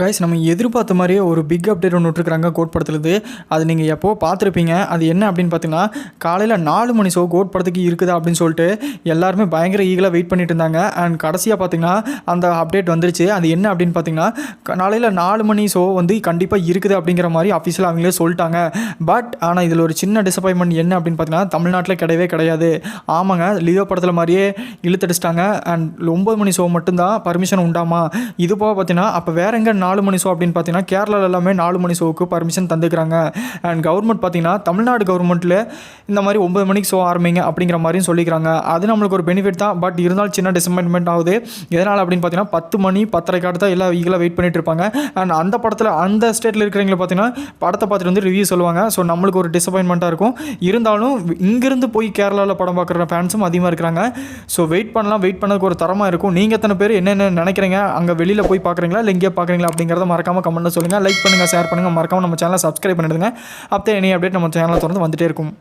Guys நம்ம எதிர்பார்த்த மாதிரியே ஒரு பிக் அப்டேட் ஒன்று விட்டுருக்காங்க கோட் படத்துலேருந்து அது நீங்கள் எப்போ பார்த்துருப்பீங்க? அது என்ன அப்படின்னு பார்த்தீங்கன்னா காலையில் நாலு மணி ஷோ கோட் படத்துக்கு இருக்குதா அப்படின்னு சொல்லிட்டு எல்லாருமே பயங்கர ஈகலாக வெயிட் பண்ணிட்டு இருந்தாங்க. அண்ட் கடைசியாக பார்த்தீங்கன்னா அந்த அப்டேட் வந்துருச்சு. அது என்ன அப்படின்னு பார்த்தீங்கன்னா காலையில் நாலு மணி ஷோ வந்து கண்டிப்பாக இருக்குது அப்படிங்கிற மாதிரி அஃபீஷியலாக அவங்களே சொல்லிட்டாங்க. பட் ஆனால் இதில் ஒரு சின்ன டிசப்பாயின்மெண்ட் என்ன அப்படின்னு பார்த்தீங்கன்னா தமிழ்நாட்டில் கிடையவே கிடையாது. ஆமாங்க லியோ படத்தில் மாதிரியே இழுத்தடிச்சிட்டாங்க. அண்ட் ஒம்பது மணி ஷோ மட்டும்தான் பர்மிஷன் உண்டாமா? இது போக பார்த்தீங்கன்னா அப்போ வேற எங்கே நாலு மணி ஷோ அப்படின்னு பார்த்தீங்கன்னா கேரளாவில் எல்லாமே நாலு மணி ஷோவுக்கு பர்மிஷன் தந்துக்கிறாங்க அண்ட் கவர்மெண்ட் பார்த்தீங்கன்னா தமிழ்நாடு கவர்மெண்ட்டில் இந்த மாதிரி ஒம்பது மணிக்கு ஷோ ஆரம்பிங்க அப்படிங்கிற மாதிரியும் சொல்லிக்கிறாங்க. அது நம்மளுக்கு ஒரு பெனிஃபிட் தான். பட் இருந்தாலும் சின்ன டிசப்பாயின்மெண்ட் ஆகுது. எதனால் அப்படின்னு பார்த்தீங்கன்னா பத்து மணி பத்தரைக்காட்டு தான் எல்லாம் ஈகலாக வெயிட் பண்ணிட்டு இருப்பாங்க. அண்ட் அந்த படத்தில் அந்த ஸ்டேட்டில் இருக்கிறவங்களை பார்த்தீங்கன்னா படத்தை பார்த்துட்டு வந்து ரிவ்யூ சொல்லுவாங்க. ஸோ நம்மளுக்கு ஒரு டிசப்பாயின்மெண்ட்டாக இருக்கும். இருந்தாலும் இங்கேருந்து போய் கேரளாவில் படம் பார்க்குற ஃபேன்ஸும் அதிகமாக இருக்கிறாங்க. ஸோ வெயிட் பண்ணலாம். வெயிட் பண்ணதுக்கு ஒரு தரமாக இருக்கும். நீங்கள் எத்தனை பேர் என்னென்ன நினைக்கிறீங்க? அங்கே வெளியில் போய் பார்க்குறீங்களா? இல்லை இங்கே பார்க்குறீங்களா? அப்படிங்கிறத மறக்காமல் கமெண்ட்டில் சொல்லுங்கள் லைக் பண்ணுங்கள் ஷேர் பண்ணுங்கள் மறக்காமல் நம்ம சேனலை சப்ஸ்கிரைப் பண்ணிடுங்க. அப்போ இனி அப்டேட் நம்ம சேனலை தொடர்ந்து வந்துட்டே இருக்கும்.